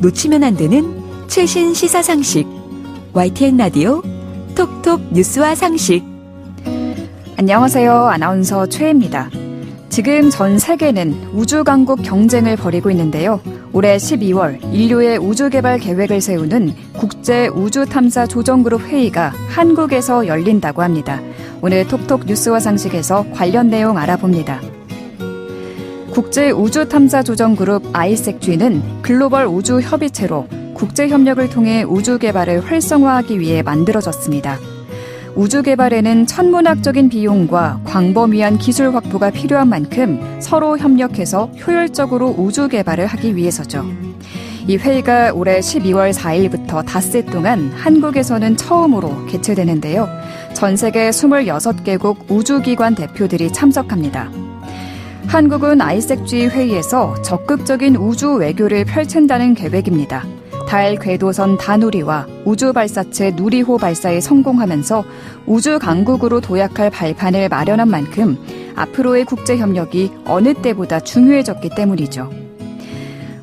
놓치면 안 되는 최신 시사 상식. YTN 라디오 톡톡 뉴스와 상식. 안녕하세요. 아나운서 최입니다. 지금 전 세계는 우주 강국 경쟁을 벌이고 있는데요. 올해 12월 인류의 우주 개발 계획을 세우는 국제 우주 탐사 조정그룹 회의가 한국에서 열린다고 합니다. 오늘 톡톡 뉴스와 상식에서 관련 내용 알아봅니다. 국제 우주 탐사 조정 그룹 아이섹쥐는 글로벌 우주 협의체로 국제 협력을 통해 우주 개발을 활성화하기 위해 만들어졌습니다. 우주 개발에는 천문학적인 비용과 광범위한 기술 확보가 필요한 만큼 서로 협력해서 효율적으로 우주 개발을 하기 위해서죠. 이 회의가 올해 12월 4일부터 닷새 동안 한국에서는 처음으로 개최되는데요. 전 세계 26개국 우주기관 대표들이 참석합니다. 한국은 아이섹쥐 회의에서 적극적인 우주 외교를 펼친다는 계획입니다. 달 궤도선 다누리와 우주 발사체 누리호 발사에 성공하면서 우주 강국으로 도약할 발판을 마련한 만큼 앞으로의 국제 협력이 어느 때보다 중요해졌기 때문이죠.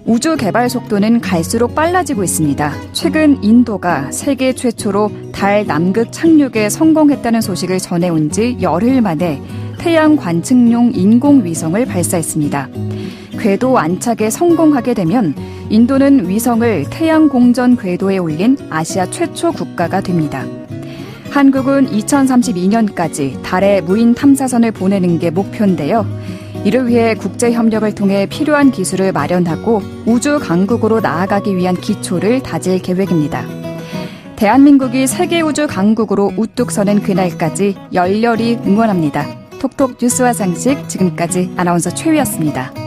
우주 개발 속도는 갈수록 빨라지고 있습니다. 최근 인도가 세계 최초로 달 남극 착륙에 성공했다는 소식을 전해온 지 열흘 만에 태양 관측용 인공위성을 발사했습니다. 궤도 안착에 성공하게 되면 인도는 위성을 태양 공전 궤도에 올린 아시아 최초 국가가 됩니다. 한국은 2032년까지 달에 무인 탐사선을 보내는 게 목표인데요. 이를 위해 국제 협력을 통해 필요한 기술을 마련하고 우주 강국으로 나아가기 위한 기초를 다질 계획입니다. 대한민국이 세계 우주 강국으로 우뚝 서는 그날까지 열렬히 응원합니다. 톡톡 뉴스와 상식 지금까지 아나운서 최위였습니다.